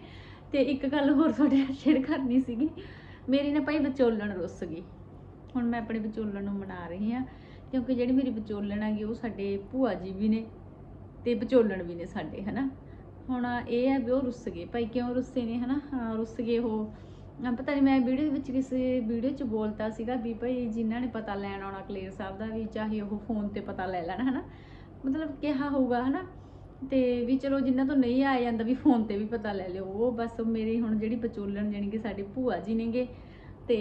S1: ਤੇ ਇੱਕ ਗੱਲ ਹੋਰ ਤੁਹਾਡੇ ਨਾਲ ਸ਼ੇਅਰ ਕਰਨੀ ਸੀਗੀ, ਮੇਰੀ ਨਾ ਭਾਈ ਵਿਚੋਲਣ ਰੁੱਸ ਗਈ। ਹੁਣ ਮੈਂ ਆਪਣੇ ਵਿਚੋਲਣ ਨੂੰ ਮਨਾ ਰਹੀ ਹਾਂ ਕਿਉਂਕਿ ਜਿਹੜੀ ਮੇਰੀ ਵਿਚੋਲਣ ਹੈਗੀ ਉਹ ਸਾਡੇ ਭੂਆ ਜੀ ਵੀ ਨੇ ਤੇ ਵਿਚੋਲਣ ਵੀ ਨੇ ਸਾਡੇ, ਹਨਾ। ਹੁਣ ਇਹ ਹੈ ਵੀ ਉਹ ਰੁੱਸ ਗਏ। ਭਾਈ ਕਿਉਂ ਰੁੱਸੇ ਨੇ ਹਨਾ? ਹਾਂ, ਰੁੱਸ ਗਏ ਉਹ। ਪਤਾ ਨਹੀਂ ਮੈਂ ਵੀਡੀਓ ਵਿੱਚ ਕਿਸੇ ਵੀਡੀਓ 'ਚ ਬੋਲਤਾ ਸੀਗਾ ਵੀ ਭਾਈ ਜਿਨ੍ਹਾਂ ਨੇ ਪਤਾ ਲੈਣ ਆਉਣਾ ਕਲੇਰ ਸਾਹਿਬ ਦਾ ਵੀ ਚਾਹੇ ਉਹ ਫੋਨ ਤੇ ਪਤਾ ਲੈ ਲੈਣ ਹਨਾ? ਮਤਲਬ ਕਿਹਾ ਹੋਊਗਾ ਹਨਾ? ਤੇ ਵੀ ਚਲੋ ਜਿਨ੍ਹਾਂ ਤੋਂ ਨਹੀਂ ਆਇਆ ਜਾਂਦਾ ਵੀ ਫੋਨ ਤੇ ਵੀ ਪਤਾ ਲੈ ਲਿਓ। ਉਹ ਬਸ ਮੇਰੀ ਹੁਣ ਜਿਹੜੀ ਵਿਚੋਲਣ ਜਾਣੀ ਕਿ ਸਾਡੇ ਭੂਆ ਜੀ ਨੇਗੇ। ਤੇ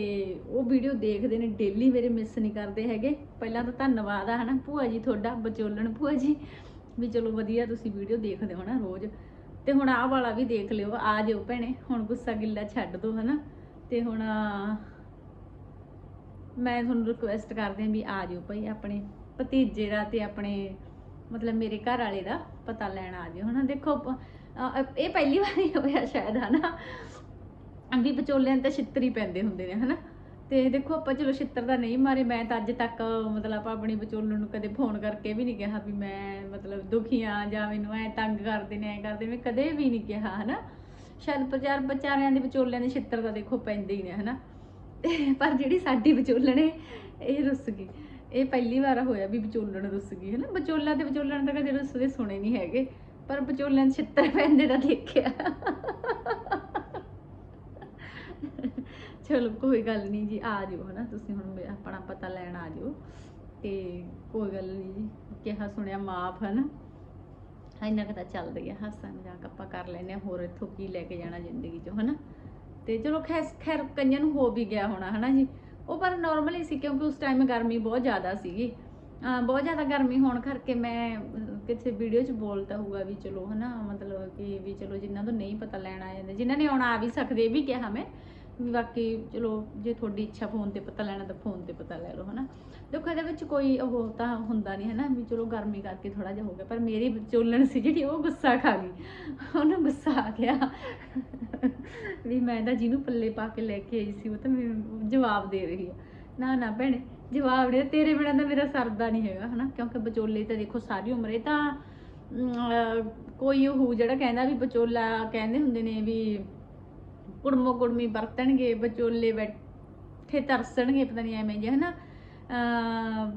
S1: ਉਹ ਵੀਡੀਓ ਦੇਖਦੇ ਨੇ ਡੇਲੀ ਮੇਰੇ ਮਿਸ ਨਹੀਂ ਕਰਦੇ ਹੈਗੇ। ਪਹਿਲਾਂ ਤਾਂ ਧੰਨਵਾਦ ਆ ਹਨਾ? ਭੂਆ ਜੀ ਤੁਹਾਡਾ ਵਿਚੋਲਣ ਭੂਆ ਜੀ। ਵੀ ਚਲੋ ਵਧੀਆ ਤੁਸੀਂ ਵੀਡੀਓ ਦੇਖਦੇ ਹੋ ਨਾ ਰੋਜ਼। ਤੇ ਹੁਣ ਆਹ ਵਾਲਾ ਵੀ ਦੇਖ ਲਿਓ, ਆ ਜਿਓ ਭੈਣੇ, ਹੁਣ ਗੁੱਸਾ ਗਿੱਲਾ ਛੱਡ ਦੋ, ਹਨਾ? ਤੇ ਹੁਣ ਮੈਂ ਤੁਹਾਨੂੰ ਰਿਕੁਐਸਟ ਕਰਦੀ ਹਾਂ ਵੀ ਆ ਜਿਓ ਭਾਈ ਆਪਣੇ ਭਤੀਜੇ ਦਾ ਤੇ ਆਪਣੇ, ਮਤਲਬ ਮੇਰੇ ਘਰ ਵਾਲੇ ਦਾ ਪਤਾ ਲੈਣ ਆ ਜਿਓ, ਹਨਾ? ਦੇਖੋ ਇਹ ਪਹਿਲੀ ਵਾਰੀ ਹੋਇਆ ਸ਼ਾਇਦ, ਹਨਾ? ਵੀ ਵਿਚੋਲਿਆਂ ਤੇ ਛਿੱਤਰੀ ਪੈਂਦੇ ਹੁੰਦੇ ਨੇ, ਹਨਾ? ਤੇ ਦੇਖੋ ਆਪਾਂ ਚਲੋ ਛਿੱਤਰ ਦਾ ਨਹੀਂ ਮਾਰੇ, ਮੈਂ ਤਾਂ ਅੱਜ ਤੱਕ ਮਤਲਬ ਆਪਾਂ ਆਪਣੀ ਵਿਚੋਲਣ ਨੂੰ ਕਦੇ ਫੋਨ ਕਰਕੇ ਵੀ ਨਹੀਂ ਕਿਹਾ ਵੀ ਮੈਂ ਮਤਲਬ ਦੁਖੀ ਆ ਜਾਂ ਮੈਨੂੰ ਐ ਤੰਗ ਕਰਦੇ ਨੇ, ਐ ਕਰਦੇ, ਮੈਂ ਕਦੇ ਵੀ ਨਹੀਂ ਕਿਹਾ, ਹਨਾ? ਸ਼ਾਇਦ ਪ੍ਰਚਾਰ ਵਿਚਾਰਿਆਂ ਦੇ ਵਿਚੋਲਿਆਂ ਦੇ ਛਿੱਤਰ ਤਾਂ ਦੇਖੋ ਪੈਂਦੇ ਹੀ ਨੇ, ਹਨਾ? ਤੇ ਪਰ ਜਿਹੜੀ ਸਾਡੀ ਵਿਚੋਲਣ ਹੈ, ਇਹ ਰੁੱਸ ਗਈ। ਇਹ ਪਹਿਲੀ ਵਾਰ ਹੋਇਆ ਵੀ ਵਿਚੋਲਣ ਰੁੱਸ ਗਈ, ਹਨਾ? ਵਿਚੋਲਾ ਤੇ ਵਿਚੋਲਣ ਤਾਂ ਕਦੇ ਰੁੱਸਦੇ ਸੁਣੇ ਨਹੀਂ ਹੈਗੇ, ਪਰ ਵਿਚੋਲਣ ਦੇ ਛਿੱਤਰ ਪੈਂਦੇ ਤਾਂ ਦੇਖਿਆ। ਚਲੋ ਕੋਈ ਗੱਲ ਨਹੀਂ ਜੀ ਆ ਜਿਓ ਹਨਾ ਤੁਸੀਂ ਹੁਣ ਆਪਣਾ ਪਤਾ ਲੈਣ ਆ ਜਿਓ। ਤੇ ਕੋਈ ਗੱਲ ਨਹੀਂ ਜੀ ਕਿਹਾ ਸੁਣਿਆ ਮਾਫ ਹਨਾ। ਇੰਨਾ ਕੁ ਚੱਲਦਾ ਹੀ ਹਾਸਾ ਮਜ਼ਾਕ ਆਪਾਂ ਕਰ ਲੈਨੇ ਆ ਹੋਰ ਇੱਥੋਂ ਕੀ ਲੈ ਕੇ ਜਾਣਾ ਜ਼ਿੰਦਗੀ ਚੋਂ ਹਨਾ। ਤੇ ਚਲੋ ਖੈਰ ਖੈਰ ਕਈਆਂ ਨੂੰ ਹੋ ਵੀ ਗਿਆ ਹੋਣਾ ਹਨਾ ਜੀ। ਉਹ ਪਰ ਨਾਰਮਲੀ ਸੀ ਕਿਉਂਕਿ ਉਸ ਟਾਈਮ ਗਰਮੀ ਬਹੁਤ ਜ਼ਿਆਦਾ ਸੀਗੀ। ਬਹੁਤ ਜ਼ਿਆਦਾ ਗਰਮੀ ਹੋਣ ਕਰਕੇ ਮੈਂ ਅਹ, ਕਿਸੇ ਵੀਡੀਓ 'ਚ ਬੋਲਤਾ ਹੋਊਗਾ ਵੀ ਚਲੋ ਹਨਾ ਮਤਲਬ ਕਿ ਵੀ ਚਲੋ ਜਿਨ੍ਹਾਂ ਤੋਂ ਨਹੀਂ ਪਤਾ ਲੈਣ ਆ ਜਾਂਦਾ ਜਿਨ੍ਹਾਂ ਨੇ ਆਉਣਾ ਆ ਵੀ ਸਕਦੇ ਇਹ ਵੀ ਕਿਹਾ ਮੈਂ। ਬਾਕੀ ਚਲੋ, ਜੇ ਤੁਹਾਡੀ ਇੱਛਾ ਫੋਨ ਤੇ ਪਤਾ ਲੈਣਾ ਤਾਂ ਫੋਨ ਤੇ ਪਤਾ ਲੈ ਲਓ, ਹਨਾ। ਦੇਖੋ, ਇਹਦੇ ਵਿੱਚ ਕੋਈ ਉਹ ਤਾਂ ਹੁੰਦਾ ਨਹੀਂ ਹਨਾ, ਵੀ ਚਲੋ ਗਰਮੀ ਕਰਕੇ ਥੋੜਾ ਜਿਹਾ ਹੋ ਗਿਆ, ਪਰ ਮੇਰੀ ਵਿਚੋਲਣ ਸੀ ਜਿਹੜੀ, ਉਹ ਗੁੱਸਾ ਖਾ ਗਈ। ਉਹਨੂੰ ਗੁੱਸਾ ਆ ਗਿਆ। ਵੀ ਮੈਂ ਤਾਂ ਜਿਹਨੂੰ ਪੱਲੇ ਪਾ ਕੇ ਲੈ ਕੇ ਆਈ ਸੀ, ਉਹ ਤਾਂ ਮੈਨੂੰ ਜਵਾਬ ਦੇ ਰਹੀ ਆ। ਨਾ ਨਾ, ਭੈਣੇ, ਜਵਾਬ ਦੇ, ਤੇਰੇ ਬਿਨਾਂ ਤਾਂ ਮੇਰਾ ਸਰਦਾ ਨਹੀਂ ਹੈਗਾ, ਹਨਾ। ਕਿਉਂਕਿ ਵਿਚੋਲੇ ਤਾਂ ਦੇਖੋ, ਸਾਰੀ ਉਮਰ ਇਹ ਤਾਂ ਕੋਈ ਉਹ ਜਿਹੜਾ ਕਹਿੰਦਾ ਵੀ ਵਿਚੋਲਾ ਕਹਿੰਦੇ ਹੁੰਦੇ ਨੇ ਵੀ ਕੁੜਮੋ ਕੁੜਮੀ ਵਰਤਣਗੇ ਵਿਚੋਲੇ ਬੈਠੇ ਤਰਸਣਗੇ ਪਤਾ ਨਹੀਂ ਐਵੇਂ ਜੇ ਹਨਾ? ਅਮ,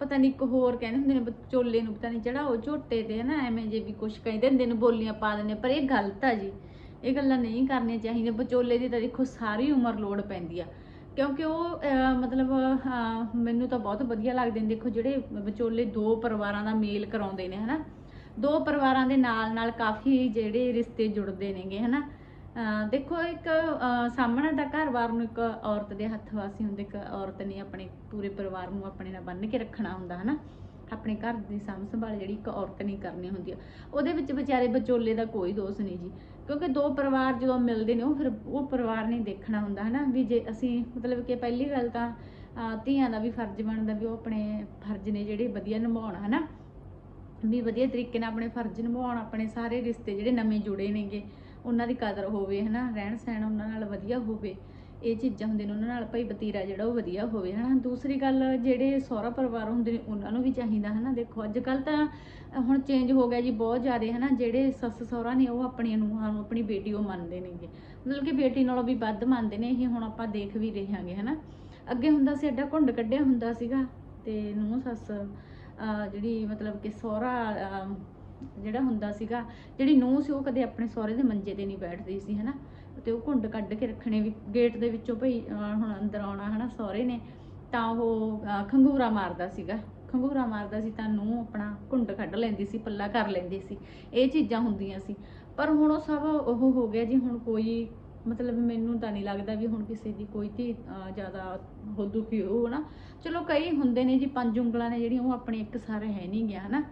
S1: ਪਤਾ ਨਹੀਂ ਇੱਕ ਹੋਰ ਕਹਿੰਦੇ ਹੁੰਦੇ ਨੇ ਵਿਚੋਲੇ ਨੂੰ ਪਤਾ ਨਹੀਂ ਚੜਾਓ ਝੋਟੇ ਤੇ ਹਨਾ ਐਵੇਂ ਜੇ ਵੀ ਕੁਝ ਕਹਿੰਦੇ ਹੁੰਦੇ ਨੇ ਬੋਲੀਆਂ ਪਾ ਦਿੰਦੇ ਪਰ ਇਹ ਗਲਤ ਆ ਜੀ। ਇਹ ਗੱਲਾਂ ਨਹੀਂ ਕਰਨੀਆਂ ਚਾਹੀਦੀਆਂ। ਵਿਚੋਲੇ ਦੀ ਤਾਂ ਦੇਖੋ ਸਾਰੀ ਉਮਰ ਲੋੜ ਪੈਂਦੀ ਆ। ਕਿਉਂਕਿ ਉਹ ਮਤਲਬ ਮੈਨੂੰ ਤਾਂ ਬਹੁਤ ਵਧੀਆ ਲੱਗਦੇ ਨੇ ਦੇਖੋ ਜਿਹੜੇ ਵਿਚੋਲੇ ਦੋ ਪਰਿਵਾਰਾਂ ਦਾ ਮੇਲ ਕਰਾਉਂਦੇ ਨੇ ਹਨਾ? ਦੋ ਪਰਿਵਾਰਾਂ ਦੇ ਨਾਲ ਨਾਲ ਕਾਫੀ ਜਿਹੜੇ ਰਿਸ਼ਤੇ ਜੁੜਦੇ ਨੇਗੇ ਹਨਾ? ਅਹ ਦੇਖੋ ਇੱਕ ਸਾਹਮਣੇ ਦਾ ਘਰ-ਬਾਰ ਨੂੰ ਇੱਕ ਔਰਤ ਦੇ ਹੱਥ ਵਾਸੀ ਹੁੰਦੇ, ਇੱਕ ਔਰਤ ਨੇ ਆਪਣੇ ਪੂਰੇ ਪਰਿਵਾਰ ਨੂੰ ਆਪਣੇ ਨਾਲ ਬੰਨ੍ਹ ਕੇ ਰੱਖਣਾ ਹੁੰਦਾ, ਹਨਾ? ਆਪਣੇ ਘਰ ਦੀ ਸਾਂਭ ਸੰਭਾਲ ਜਿਹੜੀ ਇੱਕ ਔਰਤ ਨਹੀਂ ਕਰਨੀ ਹੁੰਦੀ ਆ। ਉਹਦੇ ਵਿੱਚ ਵਿਚਾਰੇ ਵਿਚੋਲੇ ਦਾ ਕੋਈ ਦੋਸ਼ ਨਹੀਂ ਜੀ। ਕਿਉਂਕਿ ਦੋ ਪਰਿਵਾਰ ਜਦੋਂ ਮਿਲਦੇ ਨੇ, ਉਹ ਫਿਰ ਉਹ ਪਰਿਵਾਰ ਨੇ ਦੇਖਣਾ ਹੁੰਦਾ, ਹਨਾ? ਵੀ ਜੇ ਅਸੀਂ, ਮਤਲਬ ਕਿ ਪਹਿਲੀ ਗੱਲ ਤਾਂ, ਅਹ ਧੀਆਂ ਦਾ ਵੀ ਫਰਜ਼ ਬਣਦਾ ਵੀ ਉਹ ਆਪਣੇ ਫਰਜ਼ ਨੇ ਜਿਹੜੇ ਵਧੀਆ ਨਿਭਾਉਣ, ਹਨਾ? ਵੀ ਵਧੀਆ ਤਰੀਕੇ ਨਾਲ ਆਪਣੇ ਫਰਜ਼ ਨਿਭਾਉਣ, ਆਪਣੇ ਸਾਰੇ ਰਿਸ਼ਤੇ ਜਿਹੜੇ ਨਵੇਂ ਜੁੜੇ ਨੇਗੇ। ਉਹਨਾਂ ਦੀ ਕਦਰ ਹੋਵੇ, ਹਨਾ? ਰਹਿਣ ਸਹਿਣ ਉਹਨਾਂ ਨਾਲ ਵਧੀਆ ਹੋਵੇ, ਇਹ ਚੀਜ਼ਾਂ ਹੁੰਦੀਆਂ ਨੇ ਉਹਨਾਂ ਨਾਲ, ਭਾਈ ਬਤੀਰਾ ਜਿਹੜਾ ਉਹ ਵਧੀਆ ਹੋਵੇ, ਹਨਾ? ਦੂਸਰੀ ਗੱਲ, ਜਿਹੜੇ ਸਹੁਰਾ ਪਰਿਵਾਰ ਹੁੰਦੇ ਨੇ, ਉਹਨਾਂ ਨੂੰ ਵੀ ਚਾਹੀਦਾ, ਹਨਾ? ਦੇਖੋ ਅੱਜ ਕੱਲ ਤਾਂ ਹੁਣ ਚੇਂਜ ਹੋ ਗਿਆ ਜੀ ਬਹੁਤ ਜ਼ਿਆਦਾ, ਹਨਾ? ਜਿਹੜੇ ਸੱਸ ਸਹੁਰਾ ਨੇ, ਉਹ ਆਪਣੀਆਂ ਨੂੰਹਾਂ ਨੂੰ, ਆਪਣੀ ਬੇਟੀ ਉਹ ਮੰਨਦੇ ਨੇਗੇ ਮਤਲਬ ਕਿ ਬੇਟੀ ਨਾਲੋਂ ਵੀ ਵੱਧ ਮੰਨਦੇ ਨੇ, ਇਹ ਹੁਣ ਆਪਾਂ ਦੇਖ ਵੀ ਰਹੇ ਹਾਂਗੇ, ਹਨਾ? ਅੱਗੇ ਹੁੰਦਾ ਸੀ, ਐਡਾ ਘੁੰਡ ਕੱਢਿਆ ਹੁੰਦਾ ਸੀਗਾ, ਤੇ ਨੂੰਹ, ਸੱਸ ਜਿਹੜੀ ਮਤਲਬ ਕਿ ਸਹੁਰਾ ਜਿਹੜਾ ਹੁੰਦਾ ਸੀਗਾ, ਜਿਹੜੀ ਨੂੰਹ ਸੀ ਉਹ ਕਦੇ ਆਪਣੇ ਸਹੁਰੇ ਦੇ ਮੰਜੇ ਤੇ ਨਹੀਂ ਬੈਠਦੀ ਸੀ, ਹਨਾ? ਤੇ ਉਹ ਘੁੰਡ ਕੱਢ ਕੇ ਰੱਖਣੇ ਵੀ, ਗੇਟ ਦੇ ਵਿੱਚੋਂ ਭਈ ਹੁਣ ਅੰਦਰ ਆਉਣਾ, ਹਨਾ, ਸਹੁਰੇ ਨੇ, ਤਾਂ ਉਹ, ਅਹ, ਖੰਗੂਰਾ ਮਾਰਦਾ ਸੀਗਾ। ਖੰਗੂਰਾ ਮਾਰਦਾ ਸੀ ਤਾਂ ਨੂੰ ਆਪਣਾ ਘੁੰਡ ਕੱਢ ਲੈਂਦੀ ਸੀ, ਪੱਲਾ ਕਰ ਲੈਂਦੀ ਸੀ। ਇਹ ਚੀਜ਼ਾਂ ਹੁੰਦੀਆਂ ਸੀ। ਪਰ ਹੁਣ ਉਹ ਸਭ ਉਹ ਹੋ ਗਿਆ ਜੀ, ਹੁਣ ਕੋਈ ਮਤਲਬ ਮੈਨੂੰ ਤਾਂ ਨਹੀਂ ਲੱਗਦਾ ਵੀ ਹੁਣ ਕਿਸੇ ਦੀ ਕੋਈ ਧੀ ਜ਼ਿਆਦਾ ਹੋ ਦੁਖੀ ਹੋ ਨਾ ਚਲੋ ਕਈ ਹੁੰਦੇ ਨੇ ਜੀ, ਪੰਜ ਉਂਗਲਾਂ ਨੇ ਜਿਹੜੀਆਂ, ਉਹ ਆਪਣੇ ਇੱਕ ਸਾਰੇ ਹੈ ਨਹੀਂ ਗਿਆ, ਹਨਾ?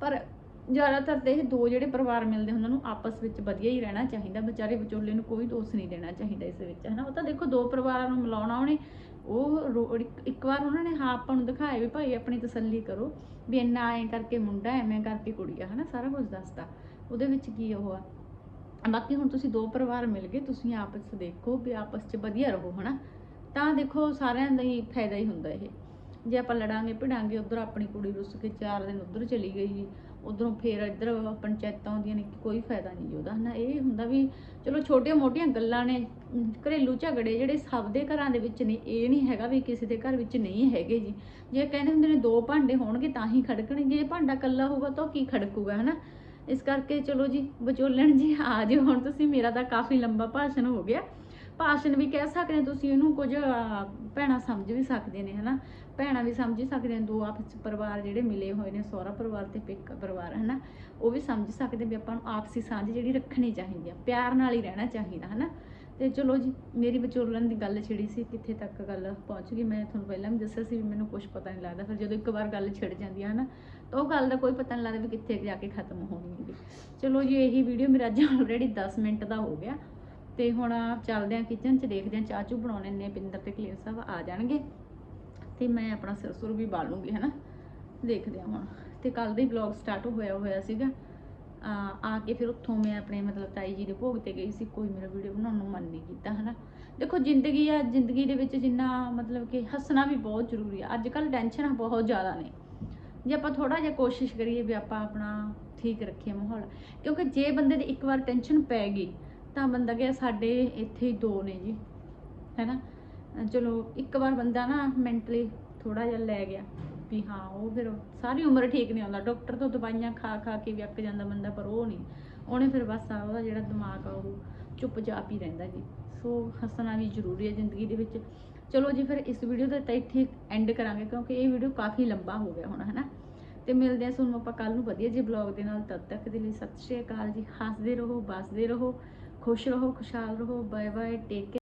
S1: ਪਰ ਜ਼ਿਆਦਾਤਰ ਤੇ ਇਹ ਦੋ ਜਿਹੜੇ ਪਰਿਵਾਰ ਮਿਲਦੇ ਉਹਨਾਂ ਨੂੰ ਆਪਸ ਵਿੱਚ ਵਧੀਆ ਹੀ ਰਹਿਣਾ ਚਾਹੀਦਾ। ਵਿਚਾਰੇ ਵਿਚੋਲੇ ਨੂੰ ਕੋਈ ਦੋਸ਼ ਨਹੀਂ ਦੇਣਾ ਚਾਹੀਦਾ ਇਸ ਵਿੱਚ, ਹਨਾ? ਉਹ ਤਾਂ ਦੇਖੋ ਦੋ ਪਰਿਵਾਰਾਂ ਨੂੰ ਮਿਲਾਉਣਾ ਉਹਨੇ, ਉਹ ਇੱਕ- ਵਾਰ ਉਹਨਾਂ ਨੇ ਹਾਂ ਆਪਾਂ ਨੂੰ ਦਿਖਾਇਆ ਵੀ ਭਾਈ ਆਪਣੀ ਤਸੱਲੀ ਕਰੋ, ਵੀ ਇੰਨਾ ਐਂ ਕਰਕੇ ਮੁੰਡਾ, ਐਵੇਂ ਕਰਕੇ ਕੁੜੀ ਆ, ਹਨਾ? ਸਾਰਾ ਕੁਝ ਦੱਸਦਾ। ਉਹਦੇ ਵਿੱਚ ਕੀ ਉਹ ਆ? ਬਾਕੀ ਹੁਣ ਤੁਸੀਂ ਦੋ ਪਰਿਵਾਰ ਮਿਲ ਗਏ, ਤੁਸੀਂ ਆਪਸ 'ਚ ਦੇਖੋ ਵੀ ਆਪਸ 'ਚ ਵਧੀਆ ਰਹੋ, ਹਨਾ? ਤਾਂ ਦੇਖੋ ਸਾਰਿਆਂ ਦਾ ਹੀ ਫਾਇਦਾ ਹੀ ਹੁੰਦਾ ਇਹ। ਜੇ ਆਪਾਂ ਲੜਾਂਗੇ, ਭਿੜਾਂਗੇ, ਉਧਰ ਆਪਣੀ ਕੁੜੀ ਰੁੱਸ ਕੇ ਚਾਰ ਦਿਨ ਉਧਰ ਚਲੀ ਗਈ ਉਧਰੋਂ ਫੇਰ ਇੱਧਰ ਪੰਚਾਇਤਾਂ ਆਉਂਦੀਆਂ ਨੇ ਕੋਈ ਫਾਇਦਾ ਨਹੀਂ ਜੀ ਉਹਦਾ ਹਨਾ? ਇਹ ਹੁੰਦਾ ਵੀ ਚਲੋ ਛੋਟੀਆਂ ਮੋਟੀਆਂ ਗੱਲਾਂ ਨੇ ਘਰੇਲੂ ਝਗੜੇ ਜਿਹੜੇ ਸਭ ਦੇ ਘਰਾਂ ਦੇ ਵਿੱਚ ਨੇ ਇਹ ਨਹੀਂ ਹੈਗਾ ਵੀ ਕਿਸੇ ਦੇ ਘਰ ਵਿੱਚ ਨਹੀਂ ਹੈਗੇ ਜੀ। ਜੇ ਕਹਿੰਦੇ ਹੁੰਦੇ ਨੇ ਦੋ ਭਾਂਡੇ ਹੋਣਗੇ ਤਾਂ ਹੀ ਖੜਕਣਗੇ ਜੇ ਭਾਂਡਾ ਕੱਲਾ ਹੋਊਗਾ ਤਾਂ ਉਹ ਕੀ ਖੜਕੂਗਾ ਹਨਾ? ਇਸ ਕਰਕੇ ਚਲੋ ਜੀ ਵਿਚੋਲਣ ਜੀ ਆ ਜਿਓ ਹੁਣ ਤੁਸੀਂ ਮੇਰਾ ਤਾਂ ਕਾਫੀ ਲੰਬਾ ਭਾਸ਼ਣ ਹੋ ਗਿਆ। ਭਾਸ਼ਣ ਵੀ ਕਹਿ ਸਕਦੇ ਹੋ ਤੁਸੀਂ ਇਹਨੂੰ ਕੁਝ ਅਹ, ਭੈਣਾਂ ਸਮਝ ਵੀ ਸਕਦੇ ਨੇ ਹਨਾ? ਭੈਣਾਂ ਵੀ ਸਮਝ ਹੀ ਸਕਦੇ ਨੇ ਦੋ ਆਪਸ 'ਚ ਪਰਿਵਾਰ ਜਿਹੜੇ ਮਿਲੇ ਹੋਏ ਨੇ, ਸਹੁਰਾ ਪਰਿਵਾਰ ਤੇ ਪੇਕਾ ਪਰਿਵਾਰ, ਹਨਾ? ਉਹ ਵੀ ਸਮਝ ਸਕਦੇ ਵੀ ਆਪਾਂ ਨੂੰ ਆਪਸੀ ਸਾਂਝ ਜਿਹੜੀ ਰੱਖਣੀ ਚਾਹੀਦੀ ਆ, ਪਿਆਰ ਨਾਲ ਹੀ ਰਹਿਣਾ ਚਾਹੀਦਾ, ਹਨਾ? ਤੇ ਚਲੋ ਜੀ, ਮੇਰੀ ਵਿਚੋਲਣ ਦੀ ਗੱਲ ਛਿੜੀ ਸੀ, ਕਿੱਥੇ ਤੱਕ ਗੱਲ ਪਹੁੰਚ ਗਈ, ਮੈਂ ਤੁਹਾਨੂੰ ਪਹਿਲਾਂ ਵੀ ਦੱਸਿਆ ਸੀ ਵੀ ਮੈਨੂੰ ਕੁਝ ਪਤਾ ਨਹੀਂ ਲੱਗਦਾ, ਫਿਰ ਜਦੋਂ ਇੱਕ ਵਾਰ ਗੱਲ ਛਿੜ ਜਾਂਦੀ ਹੈ ਨਾ ਤਾਂ ਉਹ ਗੱਲ ਦਾ ਕੋਈ ਪਤਾ ਨਹੀਂ ਲੱਗਦਾ ਵੀ ਕਿੱਥੇ ਜਾ ਕੇ ਖਤਮ ਹੋਣੀ ਹੈ ਚਲੋ ਜੀ, ਇਹੀ ਵੀਡੀਓ ਮੇਰਾ ਅੱਜ ਆਲਰੇਡੀ 10 ਮਿੰਟ ਦਾ ਹੋ ਗਿਆ। ਤੇ ਹੁਣ ਚੱਲਦੇ ਆ ਕਿਚਨ 'ਚ, ਦੇਖਦੇ ਆ ਚਾਹ ਚੂ ਬਣਾਉਣੇ ਨੇ ਪਿੰਦਰ ਤੇ ਕਲੀਰ ਸਾਹਿਬ ਆ ਜਾਣਗੇ। ਤੇ ਮੈਂ ਆਪਣਾ ਸਿਰ ਸੁਰ ਵੀ ਬਾਲ ਲੂੰਗੀ, ਹਨਾ? ਦੇਖਦੇ ਆ ਹੁਣ। ਤੇ ਕੱਲ ਦੇ ਹੀ ਵਲੌਗ ਸਟਾਰਟ ਹੋਇਆ ਹੋਇਆ ਸੀਗਾ। ਆ ਕੇ ਫਿਰ ਉੱਥੋਂ ਮੈਂ ਆਪਣੇ ਮਤਲਬ ਤਾਈ ਜੀ ਦੇ ਭੋਗ ਤੇ ਗਈ ਸੀ। ਕੋਈ ਮੇਰਾ ਵੀਡੀਓ ਬਣਾਉਣ ਨੂੰ ਮਨ ਨਹੀਂ ਕੀਤਾ, ਹਨਾ? ਦੇਖੋ, ਜ਼ਿੰਦਗੀ ਆ, ਜ਼ਿੰਦਗੀ ਦੇ ਵਿੱਚ ਜਿੰਨਾ ਮਤਲਬ ਕਿ ਹੱਸਣਾ ਵੀ ਬਹੁਤ ਜ਼ਰੂਰੀ ਆ। ਅੱਜ ਕੱਲ ਟੈਨਸ਼ਨਾਂ ਬਹੁਤ ਜ਼ਿਆਦਾ ਨੇ। ਜੇ ਆਪਾਂ ਥੋੜਾ ਜਿਹਾ ਕੋਸ਼ਿਸ਼ ਕਰੀਏ ਵੀ ਆਪਾਂ ਆਪਣਾ ਠੀਕ ਰੱਖੀਏ ਮਾਹੌਲ, ਕਿਉਂਕਿ ਜੇ ਬੰਦੇ ਦੀ ਇੱਕ ਵਾਰ ਟੈਨਸ਼ਨ ਪੈ ਗਈ, ਤਾਂ ਬੰਦਾ ਗਿਆ ਸਾਡੇ ਇੱਥੇ ਹੀ ਦੋ ਨੇ ਜੀ, ਹੈਨਾ? ਅਹ ਚਲੋ, ਇੱਕ ਵਾਰ ਬੰਦਾ ਨਾ ਮੈਂਟਲੀ ਥੋੜਾ ਜਿਹਾ ਲੈ ਗਿਆ ਵੀ ਹਾਂ, ਉਹ ਫਿਰ ਸਾਰੀ ਉਮਰ ਠੀਕ ਨਹੀਂ ਆਉਂਦਾ। ਡਾਕਟਰ ਤੋਂ ਦਵਾਈਆਂ ਖਾ ਖਾ ਕੇ ਵੀ ਅੱਕ ਜਾਂਦਾ ਬੰਦਾ, ਪਰ ਉਹ ਨਹੀਂ। ਉਹਨੇ ਫਿਰ ਬਸ ਆ ਉਹਦਾ ਜਿਹੜਾ ਦਿਮਾਗ ਆ, ਉਹ ਚੁੱਪਚਾਪ ਹੀ ਰਹਿੰਦਾ ਜੀ। ਸੋ ਹੱਸਣਾ ਵੀ ਜ਼ਰੂਰੀ ਹੈ ਜ਼ਿੰਦਗੀ ਦੇ ਵਿੱਚ। ਚਲੋ ਜੀ, ਫਿਰ ਇਸ ਵੀਡੀਓ ਦਾ ਤਾਂ ਇੱਥੇ ਐਂਡ ਕਰਾਂਗੇ, ਕਿਉਂਕਿ ਇਹ ਵੀਡੀਓ ਕਾਫੀ ਲੰਬਾ ਹੋ ਗਿਆ ਹੁਣ ਹੈ ਨਾ ਤੇ ਮਿਲਦੇ ਹਾਂ ਤੁਹਾਨੂੰ ਆਪਾਂ ਕੱਲ ਨੂੰ ਵਧੀਆ ਜੀ ਬਲੌਗ ਦੇ ਨਾਲ। ਤਦ ਤੱਕ ਦੇ ਲਈ ਸਤਿ ਸ਼੍ਰੀ ਅਕਾਲ ਜੀ। ਹੱਸਦੇ ਰਹੋ ਬਸਦੇ ਰਹੋ, ਖੁਸ਼ ਰਹੋ, ਖੁਸ਼ਹਾਲ ਰਹੋ। Bye bye take